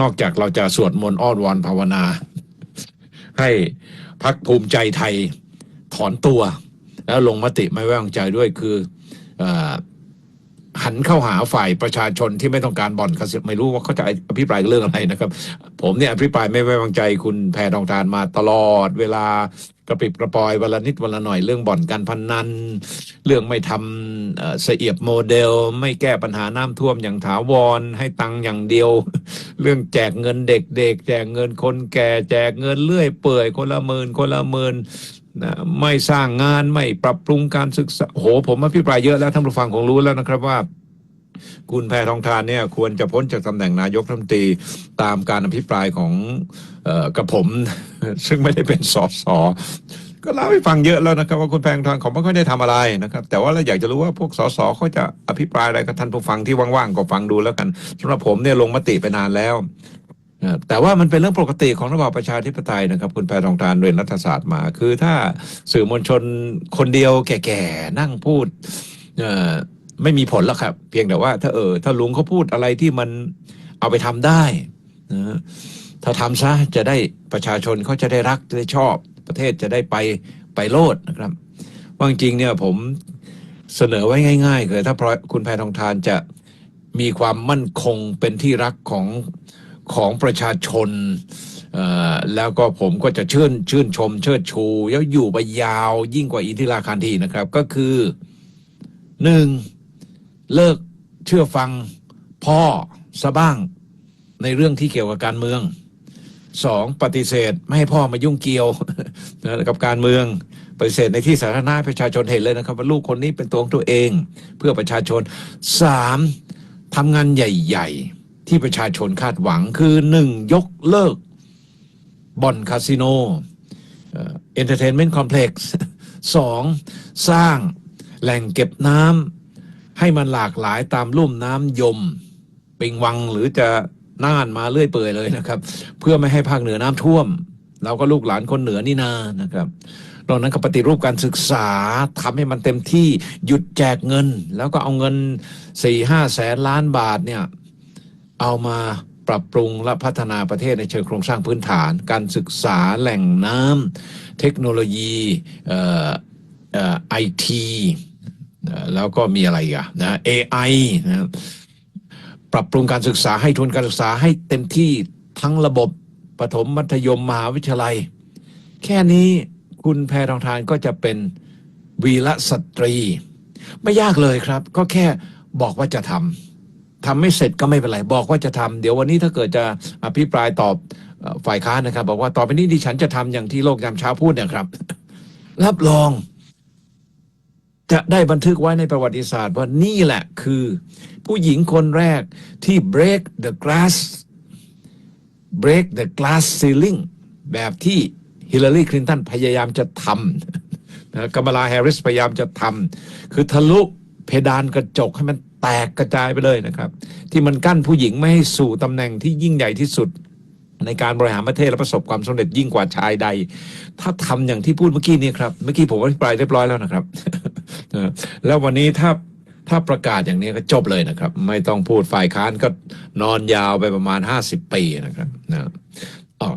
นอกจากเราจะสวดมนต์อ้อนวอนภาวนา ให้พักภูมิใจไทยถอนตัว แล้วลงมติไม่ไว้วางใจด้วยคืออหันเข้าหาฝ่ายประชาชนที่ไม่ต้องการบ่อนคาสิโไม่รู้ว่าเขาจะอภิปรายเรื่องอะไรนะครับ ผมเนี่ยอภิปรายไม่ไว้วางใจคุณแพรทองทานมาตลอดเวลา กระปิบกระปอยวันละนิดวันละหน่อยเรื่องบ่อนการพนนัน เรื่องไม่ทำเสียบโมเดล ไม่แก้ปัญหาน้ำท่วมอย่างถาวรให้ตังอย่างเดียว เรื่องแจกเงินเด็กๆแจกเงินคนแก่แจกเงินเลื่อยเปื่อยคนละหมื่นคนละหมื่นนะไม่สร้างงานไม่ปรับปรุงการศึกษาโหผมอภิปรายเยอะแล้วท่านผู้ฟังคงรู้แล้วนะครับว่า คุณแพทองทานเนี่ยควรจะพ้นจากตำแหน่งนายกรัฐมนตรีตามการอภิปรายของออกระผม ซึ่งไม่ได้เป็นสสก็เล่าให้ฟังเยอะแล้วนะครับว่าคุณแพทองทานเขาไม่ค่อยได้ทำอะไรนะครับ แต่ว่าเราอยากจะรู้ว่าพวกสสเขาจะอภิปรายอะไรกับท่านผู้ฟังที่ว่างๆก็ฟังดูแล้วกันสำหรับผมเนี่ยลงมติไปนานแล้วแต่ว่ามันเป็นเรื่องปกติของระบอบประชาธิปไตยนะครับ คุณแพทองทานเรียนรัฐศาสตร์มา คือถ้าสื่อมวลชนคนเดียวแก่ๆนั่งพูดเไม่มีผลหรอกครับ เพียงแต่ว่า ถ้าเออ ถ้าลุงเขาพูดอะไรที่มันเอาไปทำได้นะถ้าทำซะจะได้ประชาชนเขาจะได้รักจะได้ชอบ ประเทศจะได้ไปไปโลดนะครับว่าจริงเนี่ยผมเสนอไว้ง่ายๆเลยถ้าพรคุณแพทองทานจะมีความมั่นคงเป็นที่รักของของประชาชนอ่อแล้วก็ผมก็จะชื่นชื่นชม เชิดชู แล้วอยู่ไปยาวยิ่งกว่าอินทิราคารทีนะครับ ก็คือหนึ่ง เลิกเชื่อฟังพ่อซะบ้างในเรื่องที่เกี่ยวกับการเมืองสองปฏิเสธไม่ให้พ่อมายุ่งเกี่ยวกับการเมือง ปฏิเสธในที่สาธารณะประชาชนเห็นเลยนะครับว่าลูกคนนี้เป็นตัวของตัวเองเพื่อประชาชนสามทำงานใหญ่ ๆ ที่ประชาชนคาดหวังคือหนึ่งยกเลิกบ่อนคาสิโนเอนเตอร์เทนเมนต์คอมเพล็กซ์สองสร้างแหล่งเก็บน้ำ ให้มันหลากหลายตามลุ่มน้ำยมปิงวังหรือจะน่านมาเรื่อยเปื่อยเลยนะครับ เพื่อไม่ให้ภาคเหนือน้ำท่วม เราก็ลูกหลานคนเหนือนี่นานะครับนอกนั้นก็ปฏิรูปการศึกษาทำให้มันเต็มที่หยุดแจกเงิน แล้วก็เอาเงินสี่ห้าแสนล้านบาทเนี่ยเอามาปรับปรุงและพัฒนาประเทศในเชิงโครงสร้างพื้นฐาน การศึกษาแหล่งน้ำเทคโนโลยีเอ่อเอ่อไอทีเอ่อ แล้วก็มีอะไรอะนะ AI นะปรับปรุงการศึกษาให้ทุนการศึกษาให้เต็มที่ทั้งระบบประถมมัธยมมหาวิทยาลัย แค่นี้คุณแพรทองทานก็จะเป็นวีรสตรี ไม่ยากเลยครับ ก็แค่บอกว่าจะทำทำไม่เสร็จก็ไม่เป็นไร บอกว่าจะทำเดี๋ยววันนี้ถ้าเกิดจะอภิปรายตอบฝ่ายค้านนะครับ บอกว่าต่อไปนี้ดิฉันจะทำอย่างที่โลกยามเช้าพูดเนะครับ รับรอง จะได้บันทึกไว้ในประวัติศาสตร์ว่านี่แหละคือ ผู้หญิงคนแรกที่ break the glass break the glass ceiling แบบที่ฮิลลารีคลินตันพยายามจะทำนะกัมลาแฮร์ริสพยายามจะทำคือทะลุเพดานกระจกให้มันแตกกระจายไปเลยนะครับ ที่มันกั้นผู้หญิงไม่ให้สู่ตำแหน่งที่ยิ่งใหญ่ที่สุด ในการบริหารประเทศและประสบความสำเร็จยิ่งกว่าชายใด ถ้าทำอย่างที่พูดเมื่อกี้นี้ครับเมื่อกี้ผมอภิปรายเรียบร้อยแล้วนะครับแล้ววันนี้ถ้าถ้าประกาศอย่างนี้ก็จบเลยนะครับ ไม่ต้องพูดฝ่ายค้านก็นอนยาวไปประมาณห้าสิบปีนะครับนะอ๋อ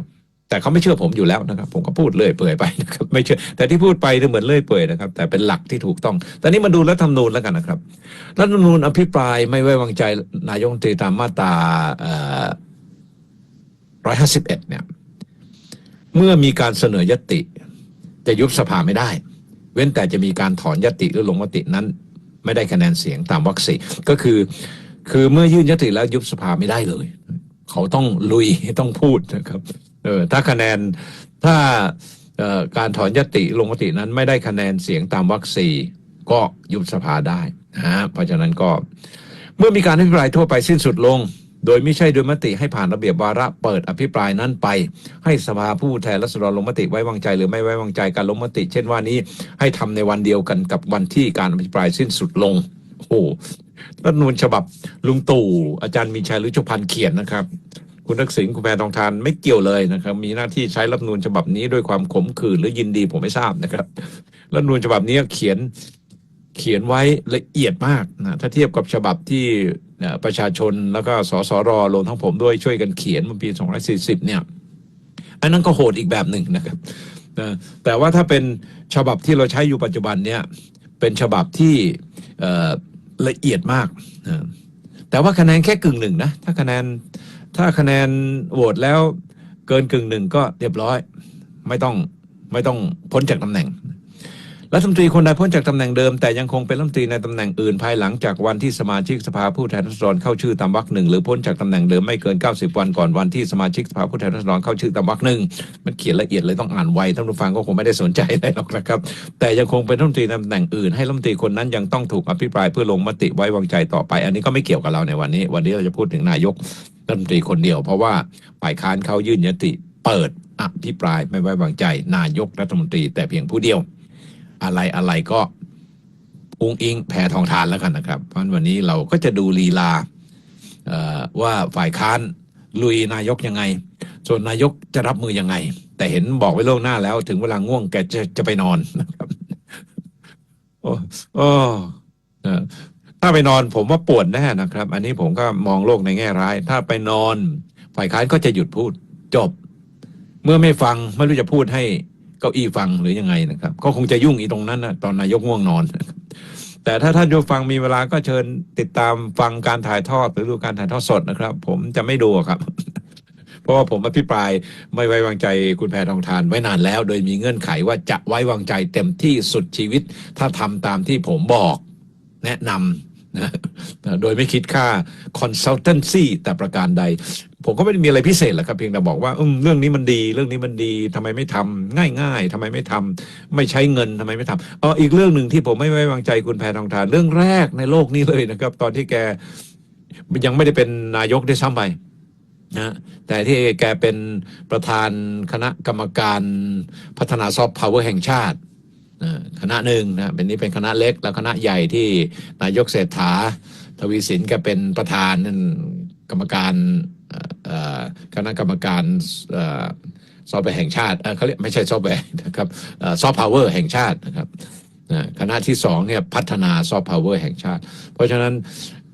แต่เขาไม่เชื่อผมอยู่แล้วนะครับ ผมก็พูดเลื่อยเปื่อยไปนะครับไม่เชื่อ แต่ที่พูดไปเนี่ยเหมือนเลื่อยเปื่อยนะครับ แต่เป็นหลักที่ถูกต้องต่นี้มาดูรัฐธรรมนูญแล้วกันนะครับรัฐธรรมนูญอภิปรายไม่ไว้วางใจนายกรัฐมนตรีตามมาตรา ร้อยห้าสิบเอ็ดเนี่ย เมื่อมีการเสนอยติ จะยุบสภาไม่ได้ เว้นแต่จะมีการถอนยติหรือลงมตินั้น ไม่ได้คะแนนเสียงตามวรรคสี่ก็คือ คือเมื่อยื่นยติแล้วยุบสภาไม่ได้เลย เขาต้องลุยต้องพูดนะครับเออถ้าคะแนนถ้าการถอนยติลงมตินั้นไม่ได้คะแนนเสียงตามวรรคสี่ก็ยุบสภาได้นะเพราะฉะนั้นก็เมื่อมีการอภิปรายทั่วไปสิ้นสุดลง โดยไม่ใช่โดยมติให้ผ่านระเบียบวาระเปิดอภิปรายนั้นไป ให้สภาผู้แทนรัษฎรลงมติไว้วางใจหรือไม่ไว้วางใจการลงมติ เช่นว่านี้ให้ทำในวันเดียวกันกับวันที่การอภิปรายสิ้นสุดลงโอ้รัฐนูญฉบับลุงตู่อาจารย์มีชัยหรือชพันธ์เขียนนะครับ คุณทักษิณคุณแพทองทานไม่เกี่ยวเลยนะครับ มีหน้าที่ใช้รัฐนูญฉบับนี้ด้วยความขมขื่นหรือยินดีผมไม่ทราบนะครับรัฐนูญฉบับนี้เขียน เขียนไว้ละเอียดมากนะถ้าเทียบกับฉบับที่ประชาชนแล้วก็สสรรวมทั้งผมด้วยช่วยกันเขียนเมื่อปี 240 เนี่ย อันนั้นก็โหดอีกแบบหนึ่งนะครับนะแต่ว่าถ้าเป็นฉบับที่เราใช้อยู่ปัจจุบันเนี่ย เป็นฉบับที่ละเอียดมากนะแต่ว่าคะแนนแค่กึ่งหนึ่งนะ ถ้าคะแนนถ้าคะแนนโหวตแล้วเกินกึ่งหนึ่งก็เรียบร้อย ไม่ต้องไม่ต้องพ้นจากตำแหน่ง รัฐมนตรีคนใดพ้นจากตำแหน่งเดิมแต่ยังคงเป็นรัฐมนตรีในตำแหน่งอื่นภายหลังจากวันที่สมาชิกสภาผู้แทนราษฎรเข้าชื่อตามวรรคหนึ่งหรือพ้นจากตำแหน่งเดิมไม่เกิน 90 วันก่อนวันที่สมาชิกสภาผู้แทนราษฎรเข้าชื่อตามวรรคหนึ่งมันเขียนละเอียดเลยต้องอ่านไวท่านผู้ฟังก็คงไม่ได้สนใจอะไรหรอกนะครับ แต่ยังคงเป็นรัฐมนตรีในตำแหน่งอื่นให้รัฐมนตรีคนนั้นยังต้องถูกอภิปรายเพื่อลงมติไว้วางใจต่อไป อันนี้ก็ไม่เกี่ยวกับเราในวันนี้ วันนี้เราจะพูดถึงนายกรัฐมนตรีคนเดียว เพราะว่าฝ่ายค้านเขายื่นยติเปิดอภิปรายไม่ไว้วางใจ นายกรัฐมนตรีแต่เพียงผู้เดียว อะไรอะไรก็อุงอิงแผ่ทองทานแล้วกันนะครับ เพราะวันนี้เราก็จะดูลีลาว่าฝ่ายค้านลุยนายกยังไง ส่วนนายกจะรับมือยังไง แต่เห็นบอกไว้ล่วงหน้าแล้ว ถึงเวลาง่วงแกจะจะไปนอนนะครับโอ้โอ้ถ้าไปนอนผมว่าปวดแน่นะครับ อันนี้ผมก็มองโลกในแง่ร้าย ถ้าไปนอน ฝ่ายค้านก็จะหยุดพูดจบ เมื่อไม่ฟังไม่รู้จะพูดให้ เก้าอี้ฟังหรือยังไงนะครับ ก็คงจะยุ่งอีตรงนั้นนะตอนนายกง่วงนอน แต่ถ้าท่านผู้ฟังมีเวลาก็เชิญติดตามฟังการถ่ายทอดหรือดูการถ่ายทอดสดนะครับ ผมจะไม่ดูครับ เพราะว่าผมอภิปรายไม่ไว้วางใจคุณแพทองทานไว้นานแล้ว โดยมีเงื่อนไขว่าจะไว้วางใจเต็มที่สุดชีวิต ถ้าทำตามที่ผมบอกแนะนำนะโดยไม่คิดค่า consultancy แต่ประการใด ผมก็ไม่ได้มีอะไรพิเศษหรอกครับเพียงแต่บอกว่าเรื่องนี้มันดี เรื่องนี้มันดีทำไมไม่ทำง่ายๆทำไมไม่ทำไม่ใช้เงินทำไมไม่ทำอ๋ออีกเรื่องหนึ่งที่ผมไม่ไว้วางใจคุณแพทองทานเรื่องแรกในโลกนี้เลยนะครับ ตอนที่แกยังไม่ได้เป็นนายกได้ซ้ำไปนะแต่ที่แกเป็นประธานคณะกรรมการพัฒนาซอฟต์พาวเวอร์แห่งชาติคณะหนึ่งนะเป็นนี้เป็นคณะเล็กแล้วคณะใหญ่ที่นายกเศรษฐา ทวีสินแกเป็นประธานกรรมการ คณะกรรมการอซอฟต์แวร์แห่งชาติเขาเรียกไม่ใช่ซอฟต์แวร์นะครับซอฟต์พาวเวอร์แห่งชาตินะครับคณะที่สองเนี่ยพัฒนาซอฟต์พาวเวอร์แห่งชาติ เพราะฉะนั้น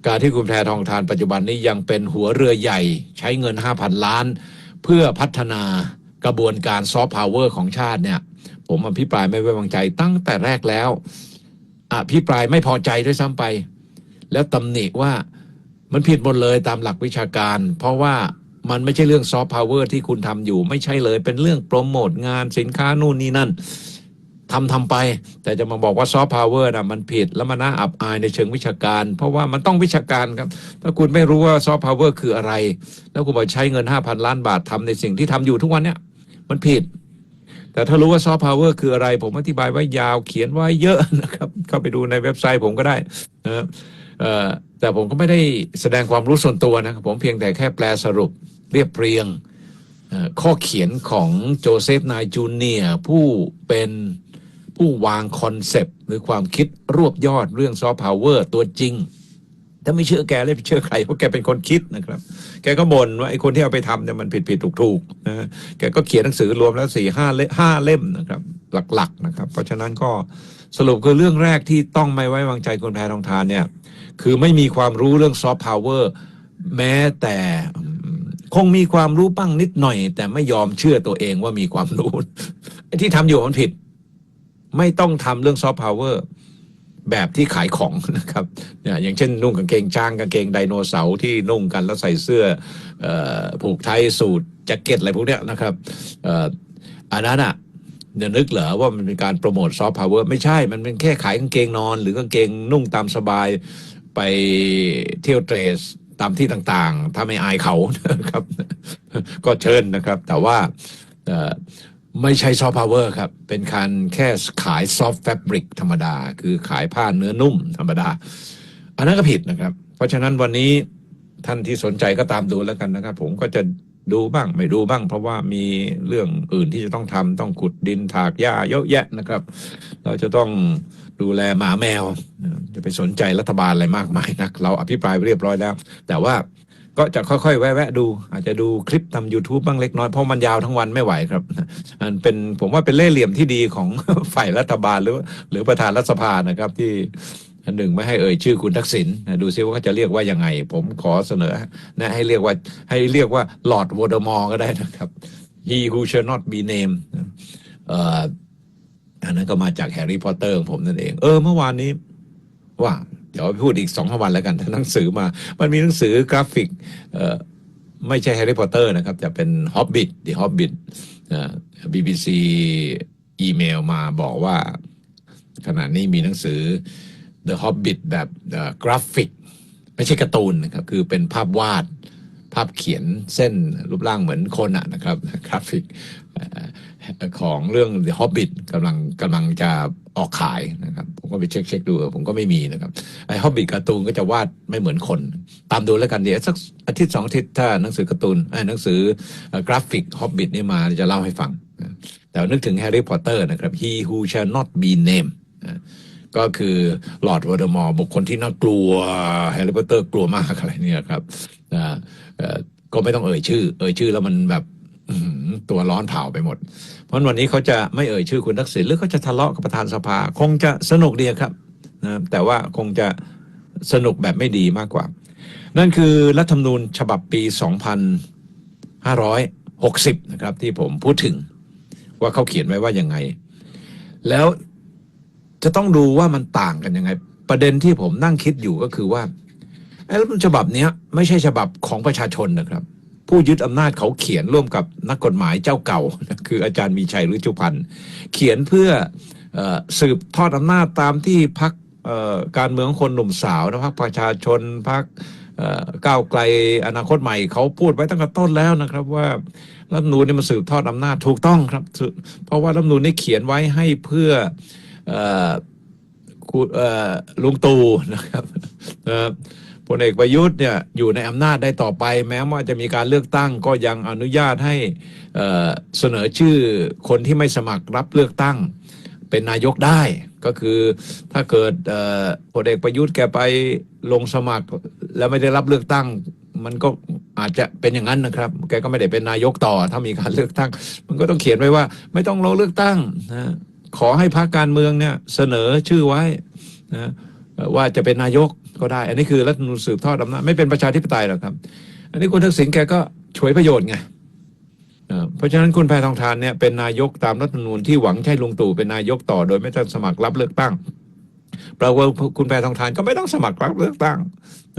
การที่คุณแพทองทานปัจจุบันนี้ยังเป็นหัวเรือใหญ่ใช้เงิน 5,000 ล้าน เพื่อพัฒนากระบวนการซอฟต์พาวเวอร์ของชาติเนี่ย ผมอภิปรายไม่ไว้วางใจตั้งแต่แรกแล้วอภิปรายไม่พอใจด้วยซ้ำไป แล้วตำหนิว่า มันผิดหมดเลยตามหลักวิชาการ เพราะว่ามันไม่ใช่เรื่องซอฟต์พาวเวอร์ที่คุณทำอยู่ ไม่ใช่เลยเป็นเรื่องโปรโมทงานสินค้านู่นนี่นั่นทำทำไป แต่จะมาบอกว่าซอฟต์พาวเวอร์นะมันผิดแล้วมันน่าอับอายในเชิงวิชาการ เพราะว่ามันต้องวิชาการครับ ถ้าคุณไม่รู้ว่าซอฟต์พาวเวอร์คืออะไร แล้วคุณบอกใช้เงิน 5,000 ล้านบาททำในสิ่งที่ทำอยู่ทุกวันเนี้ยมันผิด แต่ถ้ารู้ว่าซอฟต์พาวเวอร์คืออะไร ผมอธิบายไว้ยาวเขียนไว้เยอะนะครับเข้าไปดูในเว็บไซต์ผมก็ได้นะครับ แต่ผมก็ไม่ได้แสดงความรู้ส่วนตัวนะครับผมเพียงแต่แค่แปลสรุปเรียบเรียงข้อเขียนของโจเซฟนายจูเนียผู้เป็นผู้วางคอนเซปต์หรือความคิดรวบยอดเรื่องซอฟต์พาวเวอร์ตัวจริง ถ้าไม่เชื่อแกเลยเชื่อใครเพราะแกเป็นคนคิดนะครับ แกก็บ่นว่าไอ้คนที่เอาไปทำเนี่ยมันผิดผิดถูกถูกนะแกก็เขียนหนังสือรวมแล้วสี่ห้าเล่มห้าเล่มนะครับ หลักๆนะครับ เพราะฉะนั้นก็สรุปคือเรื่องแรกที่ต้องไม่ไว้วางใจคนแพทองทานเนี่ย คือไม่มีความรู้เรื่องซอฟต์พาวเวอร์แม้แต่คงมีความรู้บ้างนิดหน่อย แต่ไม่ยอมเชื่อตัวเองว่ามีความรู้ที่ทำอยู่มันผิด ไม่ต้องทำเรื่องซอฟต์พาวเวอร์แบบที่ขายของนะครับเนี่ยอย่างเช่น นุ่งกางเกงช้างกางเกงไดโนเสาร์ที่นุ่งกันแล้วใส่เสื้ออผูกไทยสูทแจ็คเก็ตอะไรพวกเนี้ยนะครับอันนั้นอะเดี๋ยนึกเหรอว่ามันเป็นการโปรโมทซอฟต์พาวเวอร์ไม่ใช่ มันเป็นแค่ขายกางเกงนอน หรือกางเกงนุ่งตามสบาย ไปเที่ยวเทรสตามที่ต่างๆ ถ้าไม่อายเขานะครับ ก็เชิญนะครับ แต่ว่าไม่ใช่ซอฟต์พาวเวอร์ครับ เป็นการแค่ขายซอฟต์แฟบริกธรรมดา คือขายผ้าเนื้อนุ่มธรรมดา อันนั้นก็ผิดนะครับ เพราะฉะนั้นวันนี้ท่านที่สนใจก็ตามดูแล้วกันนะครับ ผมก็จะดูบ้างไม่ดูบ้าง เพราะว่ามีเรื่องอื่นที่จะต้องทำต้องขุดดินถากหญ้าเยอะแยะนะครับ เราจะต้อง ดูแลหมาแมวจะไปสนใจรัฐบาลอะไรมากมายนัก เราอภิปรายเรียบร้อยแล้ว แต่ว่าก็จะค่อยๆ แวะๆดู อาจจะดูคลิปทำ YouTube บ้างเล็กน้อยเพราะมันยาวทั้งวันไม่ไหวครับอันเป็นผมว่าเป็นเล่ห์เหลี่ยมที่ดีของฝ่ายรัฐบาลหรือ หรือประธานรัฐสภานะครับที่หนึ่งไม่ให้เอ่ยชื่อคุณทักษิณดูซิว่าเขาจะเรียกว่ายังไง ผมขอเสนอนะให้เรียกว่าให้เรียกว่าลอร์ดวอเดอมอร์ก็ได้นะครับ he who shall not be named เอ่อ อันนั้นก็มาจากแฮร์รี่พอตเตอร์ของผมนั่นเอง เออเมื่อวานนี้ ว่า เดี๋ยวพูดอีกสองวันแล้วกันถ้าหนังสือมา มันมีหนังสือกราฟิก เออไม่ใช่แฮร์รี่พอตเตอร์นะครับ จะเป็นฮอบบิ t ดีฮอบบิ t บีบีซีอีเมลมาบอกว่า ขณะนี้มีหนังสือ The Hobbit แบบกราฟิก ไม่ใช่การ์ตูนนะครับ คือเป็นภาพวาดภาพเขียนเส้นรูปร่างเหมือนคนอะนะครับกราฟิก ของเรื่อง The Hobbit กำลังกำลังจะออกขายนะครับ ผมก็ไปเช็คเช็คดู ผมก็ไม่มีนะครับไอ้ Hobbit การ์ตูนก็จะวาดไม่เหมือนคน ตามดูแล้วกันเดี๋ยวสักอาทิตย์สองอาทิตย์ถ้าหนังสือการ์ตูนไอ้หนังสือกราฟิก Hobbit นี่มาจะเล่าให้ฟัง แต่ว่านึกถึงแฮร์รี่พอตเตอร์นะครับ He who shall not be named นะก็คือหลอร์ดวอเดมอร์บุคคลที่น่ากลัวแฮร์รี่พอตเตอร์กลัวมากอะไรเนี่ยครับก็ไม่ต้องเอ่ยชื่อ เอ่ยชื่อแล้วมันแบบ ตัวร้อนเผาไปหมด เพราะวันนี้เขาจะไม่เอ่ยชื่อคุณทักษิณหรือเขาจะทะเลาะกับประธานสภา คงจะสนุกดีครับนะแต่ว่าคงจะสนุกแบบไม่ดีมากกว่า นั่นคือรัฐธรรมนูญฉบับปี 2560 นะครับ ที่ผมพูดถึงว่าเขาเขียนไว้ว่ายังไง แล้วจะต้องดูว่ามันต่างกันยังไง ประเด็นที่ผมนั่งคิดอยู่ก็คือว่าไอ้รัฐธรรมนูญฉบับนี้ไม่ใช่ฉบับของประชาชนนะครับ ผู้ยึดอำนาจเขาเขียนร่วมกับนักกฎหมายเจ้าเก่า คืออาจารย์มีชัยฤชุพันธ์เขียนเพื่ออสืบทอดอำนาจตามที่พักการเมืองคนหนุ่มสาวนะพักประชาชนพักก้าวไกลอนาคตใหม่เขาพูดไว้ตั้งแต่ต้นแล้วนะครับว่ารัฐมนูญนี่มันสืบทอดอำนาจถูกต้องครับ เพราะว่ารัฐมนูญนี่เขียนไว้ให้เพื่อลุงตู่นะครับ พลเอกประยุทธ์เนี่ยอยู่ในอำนาจได้ต่อไป แม้ว่าจะมีการเลือกตั้งก็ยังอนุญาตให้เสนอชื่อคนที่ไม่สมัครรับเลือกตั้งเป็นนายกได้ก็คือถ้าเกิดพลเอกประยุทธ์แกไปลงสมัคร แล้วไม่ได้รับเลือกตั้ง มันก็อาจจะเป็นอย่างนั้นนะครับ แกก็ไม่ได้เป็นนายกต่อ ถ้ามีการเลือกตั้ง มันก็ต้องเขียนไว้ว่า ไม่ต้องลงเลือกตั้งนะขอให้พรรคการเมืองเนี่ยเสนอชื่อไว้นะ ว่าจะเป็นนายกก็ได้ อันนี้คือรัฐมนูญสืบทอดอำนาจไม่เป็นประชาธิปไตยหรอกครับ อันนี้คุณทักษิณแกก็ฉวยประโยชน์ไงเพราะฉะนั้นคุณแพทองทานเนี่ยเป็นนายกตามรัฐมนูญที่หวังใช้ลุงตู่เป็นนายกต่อโดยไม่ต้องสมัครรับเลือกตั้งแปลว่าคุณแพทองทานก็ไม่ต้องสมัครรับเลือกตั้ง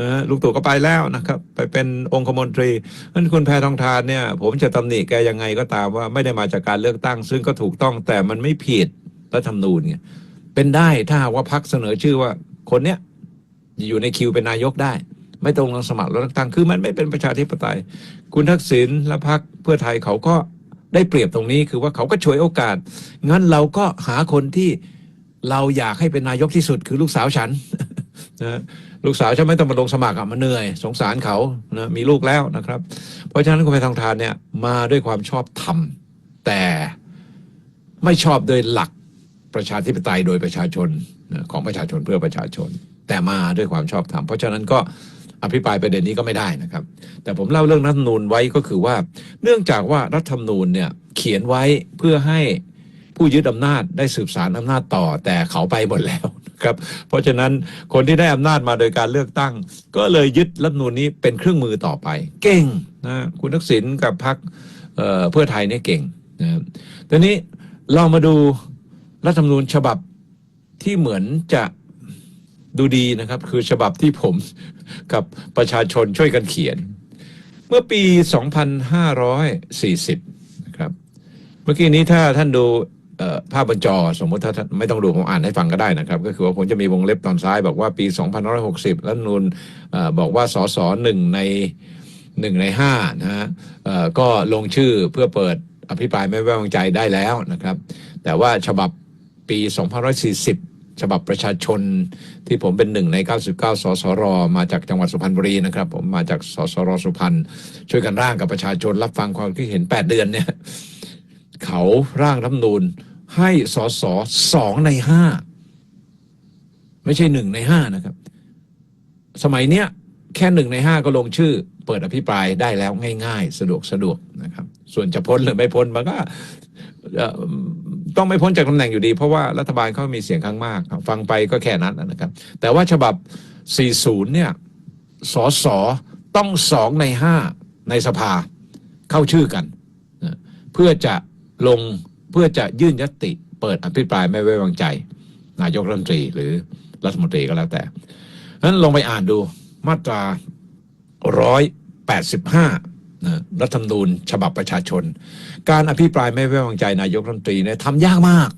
นะลุงตู่ก็ไปแล้วนะครับ ไปเป็นองคมนตรีนั้นคุณแพทองทานเนี่ย ผมจะตำหนิแกยังไงก็ตามว่าไม่ได้มาจากการเลือกตั้ง ซึ่งก็ถูกต้องแต่มันไม่ผิดรัฐธรรมนูญไงเป็นได้ถ้าว่าพักเสนอชื่อว่า คนเนี้ยอยู่ในคิวเป็นนายกได้ ไม่ต้องลงสมัครแล้วตั้งคือมันไม่เป็นประชาธิปไตย คุณทักษิณและพรรคเพื่อไทยเขาก็ได้เปรียบตรงนี้คือว่าเขาก็ฉวยโอกาส งั้นเราก็หาคนที่เราอยากให้เป็นนายกที่สุดคือลูกสาวฉันนะลูกสาวฉันไม่ต้องมาลงสมัครอะมันเหนื่อย สงสารเขานะมีลูกแล้วนะครับ เพราะฉะนั้นคุณไปทองทานเนี่ยมาด้วยความชอบธรรม แต่ไม่ชอบโดยหลักประชาธิปไตยโดยประชาชน ของประชาชนเพื่อประชาชน แต่มาด้วยความชอบธรรมเพราะฉะนั้นก็อภิปรายประเด็นนี้ก็ไม่ได้นะครับ แต่ผมเล่าเรื่องรัฐธรรมนูญไว้ก็คือว่า เนื่องจากว่ารัฐธรรมนูญเนี่ยเขียนไว้เพื่อให้ผู้ยึดอำนาจได้สืบสารอำนาจต่อแต่เขาไปหมดแล้วครับเพราะฉะนั้นคนที่ได้อำนาจมาโดยการเลือกตั้ง ก็เลยยึดรัฐธรรมนูญนี้เป็นเครื่องมือต่อไป เก่งนะคุณทักษิณกับพรรคเพื่อไทยเนี่ยเก่งนะครับทีนี้เรามาดูรัฐธรรมนูญฉบับ ที่เหมือนจะดูดีนะครับ คือฉบับที่ผมกับประชาชนช่วยกันเขียน เมื่อปี 2540 นะครับ เมื่อกี้นี้ถ้าท่านดูภาพบนจอสมมติถ้าท่านไม่ต้องดูผมอ่านให้ฟังก็ได้นะครับ ก็คือว่าผมจะมีวงเล็บตอนซ้าย บอกว่าปี 2560รัฐธรรมนูญเอ่อบอกว่าสสหนึ่งในหนึ่งในห้านะฮะก็ลงชื่อเพื่อเปิดอภิปรายไม่ไว้วางใจได้แล้วนะครับ แต่ว่าฉบับปี 2540 ฉบับประชาชนที่ผมเป็นหนึ่งใน 99 สสร มาจากจังหวัดสุพรรณบุรีนะครับ ผมมาจากสสรสุพรรณช่วยกันร่างกับประชาชนรับฟังความคิดเห็น 8 เดือนเนี่ยเขาร่างรัฐนูญให้สสสองในห้าไม่ใช่หนึ่งในห้านะครับ สมัยเนี้ยแค่หนึ่งในห้าก็ลงชื่อ เปิดอภิปรายได้แล้วง่าย ๆ สะดวกสะดวกนะครับ ส่วนจะพ้นหรือไม่พ้นมันก็ ต้องไม่พ้นจากตำแหน่งอยู่ดี เพราะว่ารัฐบาลเขามีเสียงข้างมาก ฟังไปก็แค่นั้นนะครับ แต่ว่าฉบับ 40 เนี่ยสอสอต้องสองในห้าในสภาเข้าชื่อกันนะเพื่อจะลงเพื่อจะยื่นยติ เปิดอภิปรายไม่ไว้วางใจ นายกรัฐมนตรีหรือรัฐมนตรีก็แล้วแต่นั้นลงไปอ่านดูมาตรา 185 รัฐธรรมนูญฉบับประชาชน การอภิปรายไม่ไว้วางใจนายกรัฐมนตรีเนี่ยทำยากมาก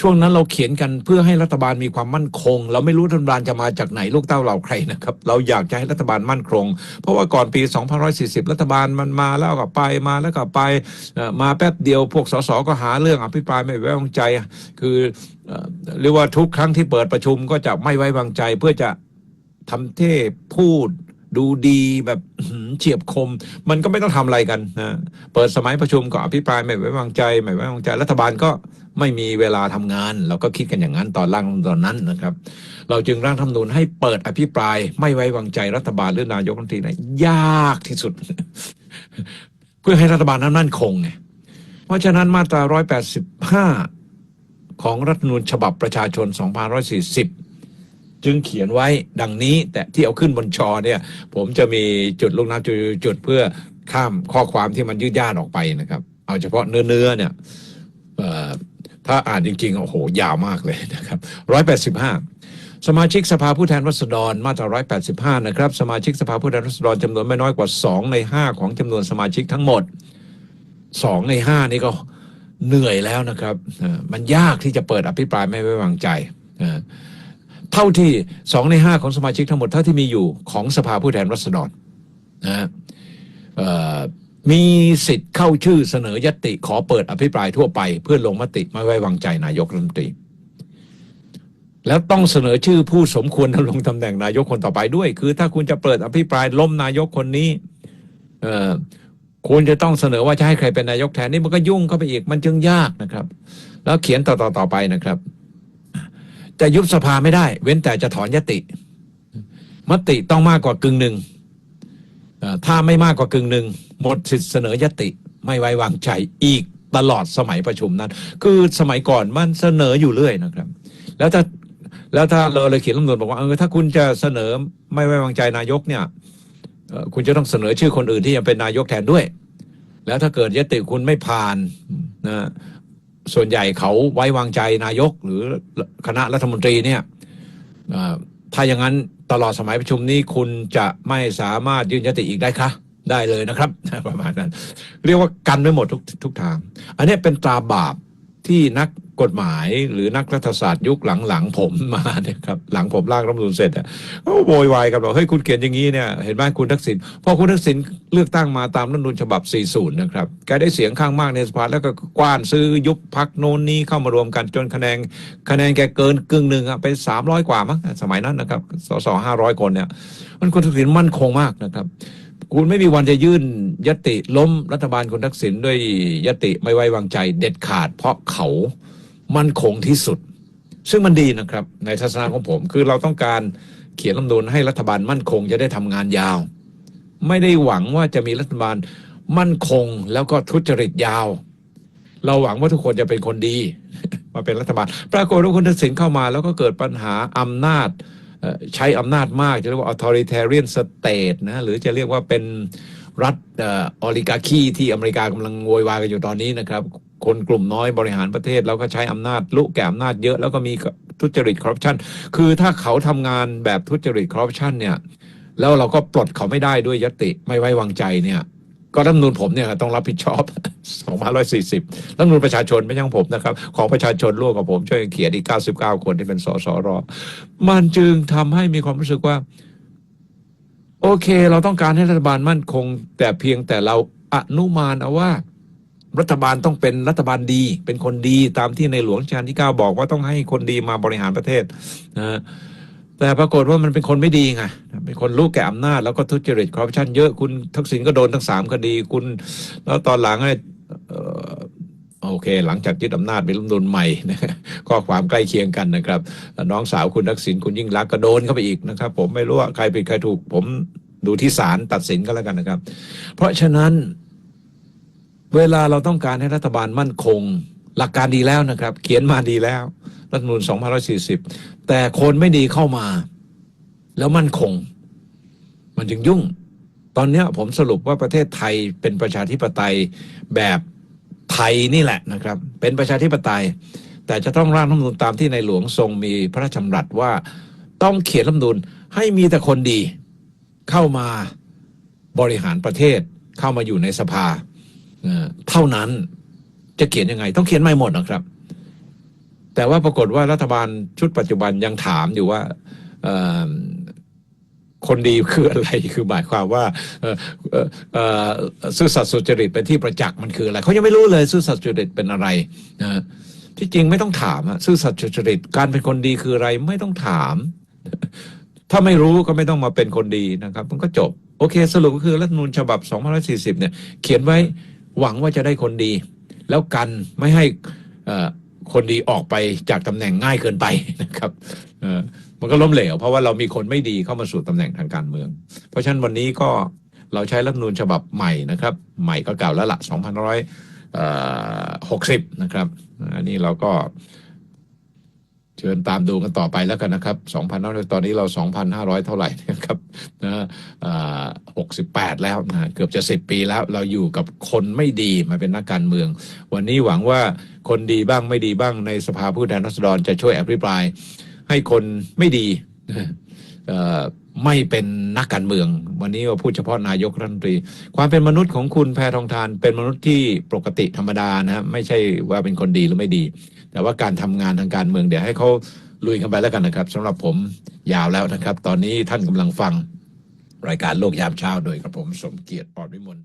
ช่วงนั้นเราเขียนกันเพื่อให้รัฐบาลมีความมั่นคง เราไม่รู้รัฐบาลจะมาจากไหนลูกเต้าเราใครนะครับ เราอยากจะให้รัฐบาลมั่นคง เพราะว่าก่อนปี 2540 รัฐบาลมันมาแล้วก็ไปมาแล้วก็ไปมาแป๊บเดียวพวกสสก็หาเรื่องอภิปรายไม่ไว้วางใจ คือเรียกว่าทุกครั้งที่เปิดประชุมก็จะไม่ไว้วางใจเพื่อจะทำเท่พูด ดูดีแบบเฉียบคม มันก็ไม่ต้องทำอะไรกันนะเปิดสมัยประชุมก็อภิปรายไม่ไว้วางใจไม่ไว้วางใจรัฐบาลก็ไม่มีเวลาทำงาน เราก็คิดกันอย่างนั้นตอนร่างตอนนั้นนะครับ เราจึงร่างรัฐธรรมนูญให้เปิดอภิปรายไม่ไว้วางใจรัฐบาลหรือนายกรัฐมนตรีนะยากที่สุด เพื่อให้รัฐบาลนั้นมั่นคงไงเพราะฉะนั้นมาตรา 185 ของรัฐธรรมนูญฉบับประชาชน 2540 จึงเขียนไว้ดังนี้แต่ที่เอาขึ้นบนจอเนี่ย ผมจะมีจุดลูกน้ำจุดจุดเพื่อข้ามข้อความที่มันยืดยาดออกไปนะครับ เอาเฉพาะเนื้อเนื้อเนี่ยถ้าอ่านจริงๆ โอ้โห ยาวมากเลยนะครับร้อยแปดสิบห้าสมาชิกสภาผู้แทนราษฎรมาตราร้อยแปดสิบห้านะครับ สมาชิกสภาผู้แทนราษฎรจำนวนไม่น้อยกว่าสองในห้าของจำนวนสมาชิกทั้งหมดสองในห้านี่ก็เหนื่อยแล้วนะครับ มันยากที่จะเปิดอภิปรายไม่ไว้วางใจ เท่าที่สองในห้าของสมาชิกทั้งหมดเท่าที่มีอยู่ของสภาผู้แทนราษฎรนะมีสิทธิ์เข้าชื่อเสนอยติขอเปิดอภิปรายทั่วไป เพื่อลงมติไม่ไว้วางใจนายกรัฐมนตรี แล้วต้องเสนอชื่อผู้สมควรดำรงตำแหน่งนายกคนต่อไปด้วย คือ ถ้าคุณจะเปิดอภิปรายล้มนายกคนนี้เอคุณจะต้องเสนอว่าจะให้ใครเป็นนายกแทนนี่มันก็ยุ่งเข้าไปอีกมันจึงยากนะครับ แล้วเขียนต่อต่อต่อไปนะครับ จะยุบสภาไม่ได้ เว้นแต่จะถอนยติ มติต้องมากกว่ากึ่งหนึ่งถ้าไม่มากกว่ากึ่งหนึ่งหมดสิทธิเสนอยติไม่ไว้วางใจอีกตลอดสมัยประชุมนั้น คือสมัยก่อนมันเสนออยู่เรื่อยนะครับ แล้วถ้าแล้วถ้าเราเลยเขียนรัฐมนูญบอกว่าเออถ้าคุณจะเสนอไม่ไว้วางใจนายกเนี่ยคุณจะต้องเสนอชื่อคนอื่นที่จะเป็นนายกแทนด้วย แล้วถ้าเกิดยติคุณไม่ผ่านนะ ส่วนใหญ่เขาไว้วางใจนายกหรือคณะรัฐมนตรีเนี่ยถ้าอย่างนั้นตลอดสมัยประชุมนี้คุณจะไม่สามารถยื่นยติอีกได้คะได้เลยนะครับ ประมาณนั้น เรียกว่ากันไว้หมดทุกทุกทาง อันนี้เป็นตราบาป ที่นักกฎหมายหรือนักรัฐศาสตร์ยุคหลังๆผมมาเนี่ยครับหลังผมร่างรัฐมนูญเสร็จอะก็โวยวายกันบอกเฮ้ยคุณเขียนอย่างนี้เนี่ยเห็นไหมคุณทักษิณพอคุณทักษิณเลือกตั้งมาตามรัฐมนูญฉบับ 40 นะครับแกได้เสียงข้างมากในสภาแล้วก็กว้านซื้อยุบพักโน้นนี้เข้ามารวมกันจนคะแนนคะแนนแกเกินกึ่งหนึ่งอะไป300 กว่ามั้งสมัยนั้นนะครับสส500คนเนี่ยมันคุณทักษิณมั่นคงมากนะครับ คุณไม่มีวันจะยื่นยติล้มรัฐบาลคุณทักษิณด้วยยติไม่ไว้วางใจเด็ดขาด เพราะเขามั่นคงที่สุด ซึ่งมันดีนะครับ ในทัศนะของผม คือเราต้องการเขียนรัฐมนูญให้รัฐบาลมั่นคงจะได้ทำงานยาว ไม่ได้หวังว่าจะมีรัฐบาลมั่นคงแล้วก็ทุจริตยาว เราหวังว่าทุกคนจะเป็นคนดี มาเป็นรัฐบาล ปรากฏว่าคุณทักษิณเข้ามา แล้วก็เกิดปัญหาอำนาจ ใช้อำนาจมาก จะเรียกว่า authoritarian state นะหรือจะเรียกว่าเป็นรัฐออลิกาคีที่อเมริกากำลังโวยวายกันอยู่ตอนนี้นะครับ คนกลุ่มน้อยบริหารประเทศ แล้วก็ใช้อำนาจลุแก่อำนาจเยอะแล้วก็มีทุจริตคอร์รัปชันคือถ้าเขาทำงานแบบทุจริตคอร์รัปชันเนี่ยแล้วเราก็ปลดเขาไม่ได้ด้วยยติไม่ไว้วางใจเนี่ย ก็รัฐมนูญผมเนี่ยต้องรับผิดชอบ2540รัฐมนูญประชาชนไม่ใช่ของผมนะครับ ของประชาชนร่วมกับผมช่วยเขียนอีก 99 คนที่เป็นสสรมันจึงทำให้มีความรู้สึกว่า โอเค เราต้องการให้รัฐบาลมั่นคง แต่เพียงแต่เราอนุมานเอาว่า รัฐบาลต้องเป็นรัฐบาลดี เป็นคนดีตามที่ในหลวงชาลที่9บอกว่าต้องให้คนดีมาบริหารประเทศนะ แต่ปรากฏว่ามันเป็นคนไม่ดีไงเป็นคนรู้แก่อำนาจแล้วก็ทุจริตคอร์รัปชันเยอะคุณทักษิณก็โดนทั้งสามคดีคุณ แล้วตอนหลังเนี่ยเอ่อโอเค หลังจากยึดอำนาจเป็นรัฐมนูญใหม่นะข้อความใกล้เคียงกันนะครับ น้องสาวคุณทักษิณคุณยิ่งรักก็โดนเข้าไปอีกนะครับ ผมไม่รู้ว่าใครผิดใครถูก ผมดูที่ศาลตัดสินก็แล้วกันนะครับ เพราะฉะนั้น เวลาเราต้องการให้รัฐบาลมั่นคง หลักการดีแล้วนะครับ เขียนมาดีแล้ว รัฐมนูญ2540 แต่คนไม่ดีเข้ามา แล้วมั่นคง มันจึงยุ่ง ตอนนี้ผมสรุปว่าประเทศไทยเป็นประชาธิปไตยแบบไทยนี่แหละนะครับ เป็นประชาธิปไตย แต่จะต้องร่างรัฐมนูญตามที่ในหลวงทรงมีพระราชดำรัสว่า ต้องเขียนรัฐมนูญให้มีแต่คนดีเข้ามาบริหารประเทศเข้ามาอยู่ในสภาเท่านั้น จะเขียนยังไง ต้องเขียนไม่หมดนะครับ แต่ว่าปรากฏว่ารัฐบาลชุดปัจจุบันยังถามอยู่ว่าคนดีคืออะไรคือหมายความว่าซื่อสัตย์สุจริตเป็นที่ประจักษ์มันคืออะไรเขายังไม่รู้เลยซื่อสัตย์สุจริตเป็นอะไรนะที่จริงไม่ต้องถามอะซื่อสัตย์สุจริตการเป็นคนดีคืออะไรไม่ต้องถาม ถ้าไม่รู้ก็ไม่ต้องมาเป็นคนดีนะครับ มันก็จบ โอเค สรุปก็คือรัฐธรรมนูญฉบับ 2540 เนี่ย เขียนไว้หวังว่าจะได้คนดี แล้วกันไม่ให้คนดีออกไปจากตำแหน่งง่ายเกินไปนะครับมันก็ล้มเหลว เพราะว่าเรามีคนไม่ดีเข้ามาสู่ตำแหน่งทางการเมือง เพราะฉะนั้นวันนี้ก็เราใช้รัฐนูญฉบับใหม่นะครับ ใหม่ก็เก่าแล้วละ2,160 นะครับ อันนี้เราก็ ชิญตามดูกันต่อไปแล้วกันนะครับ2,500ตอนนี้เรา 2,500 เท่าไหร่นะครับนะหกสิบแปดแล้วนะเกือบจะสิบปีแล้ว เราอยู่กับคนไม่ดีมาเป็นนักการเมือง วันนี้หวังว่าคนดีบ้างไม่ดีบ้างในสภาผู้แทนราษฎรจะช่วยอภิปราย ให้คนไม่ดีไม่เป็นนักการเมือง วันนี้เราพูดเฉพาะนายกรัฐมนตรี ความเป็นมนุษย์ของคุณแพทองทาน เป็นมนุษย์ที่ปกติธรรมดานะไม่ใช่ว่าเป็นคนดีหรือไม่ดี แต่ว่าการทำงานทางการเมืองเดี๋ยวให้เขาลุยกันไปแล้วกันนะครับสำหรับผมยาวแล้วนะครับ ตอนนี้ท่านกำลังฟัง รายการโลกยามเช้าโดยกระผมสมเกียรติปอดวิมล